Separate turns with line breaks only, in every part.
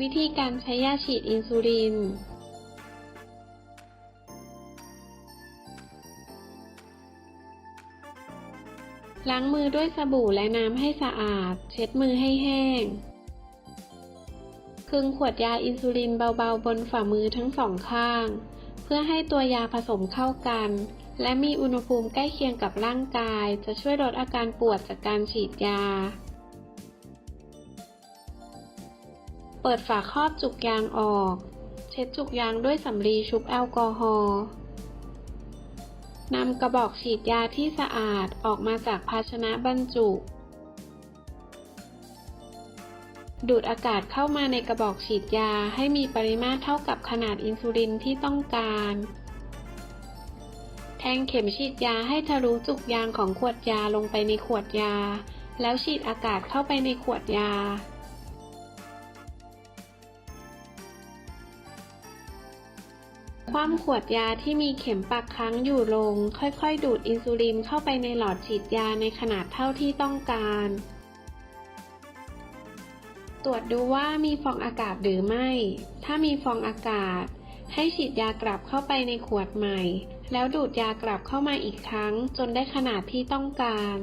วิธีการใช้ยาฉีดอินซูลิน ล้างมือด้วยสบู่และน้ำให้สะอาด เช็ดมือให้แห้งคลึงขวดยาอินซูลินเบาๆ บนฝ่ามือทั้งสองข้าง เพื่อให้ตัวยาผสมเข้ากัน และมีอุณหภูมิใกล้เคียงกับร่างกาย จะช่วยลดอาการปวดจากการฉีดยา เปิดฝาครอบจุกยางออก เช็ดจุกยางด้วยสำลีชุบแอลกอฮอล์นำกระบอกฉีดยาที่สะอาดออกมาจากภาชนะบรรจุ ดูดอากาศเข้ามาในกระบอกฉีดยาให้มีปริมาตรเท่ากับขนาดอินซูลินที่ต้องการ แทงเข็มฉีดยาให้ทะลุจุกยางของขวดยาลงไปในขวดยา แล้วฉีดอากาศเข้าไปในขวดยา คว่ำขวดยาที่มีเข็มปักค้างอยู่ลง ค่อยๆ ดูดอินซูลินเข้าไปในหลอดฉีดยาในขนาดเท่าที่ต้องการ ตรวจดูว่ามีฟองอากาศหรือไม่ ถ้ามีฟองอากาศ ให้ฉีดยากลับเข้าไปในขวดใหม่ แล้วดูดยากลับเข้ามาอีกครั้ง จนได้ขนาดที่ต้องการ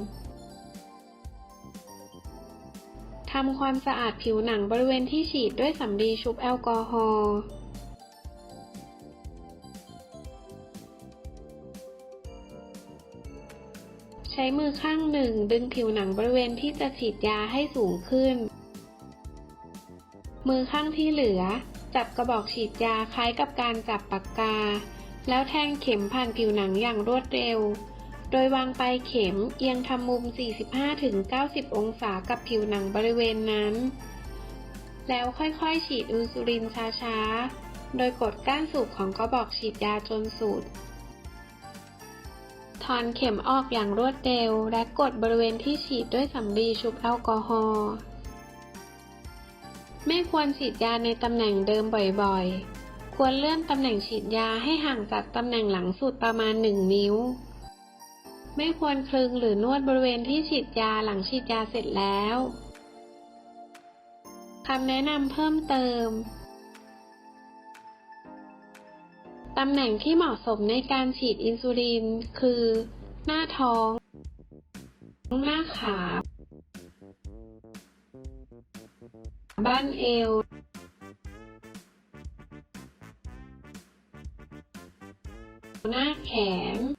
ทำความสะอาดผิวหนังบริเวณที่ฉีดด้วยสำลีชุบแอลกอฮอล์ ใช้มือข้างหนึ่งดึงผิวหนังบริเวณที่จะฉีดยาให้สูงขึ้น มือข้างที่เหลือ จับกระบอกฉีดยาคล้ายกับการจับปากกา แล้วแทงเข็มผ่านผิวหนังอย่างรวดเร็ว โดยวางปลายเข็มเอียงทำมุม 45-90 องศากับผิวหนังบริเวณนั้น แล้วค่อยๆ ฉีดอินซูลินช้าๆ โดยกดก้านสูบของกระบอกฉีดยาจนสุด ถอนเข็มออกอย่างรวดเร็ว และกดบริเวณที่ฉีดด้วยสำลีชุบแอลกอฮอล์ไม่ควรฉีดยาในตำแหน่งเดิมบ่อยๆ ควรเลื่อนตำแหน่งฉีดยาให้ห่างจากตำแหน่งหลังสุดประมาณ 1 นิ้ว ไม่ควรคลึงหรือนวดบริเวณที่ฉีดยาหลังฉีดยาเสร็จแล้วคำแนะนำเพิ่มเติม ตำแหน่งที่เหมาะสมในการฉีดอินซูลิน คือ หน้าท้อง หน้าขา บ้านเอว หน้าแขน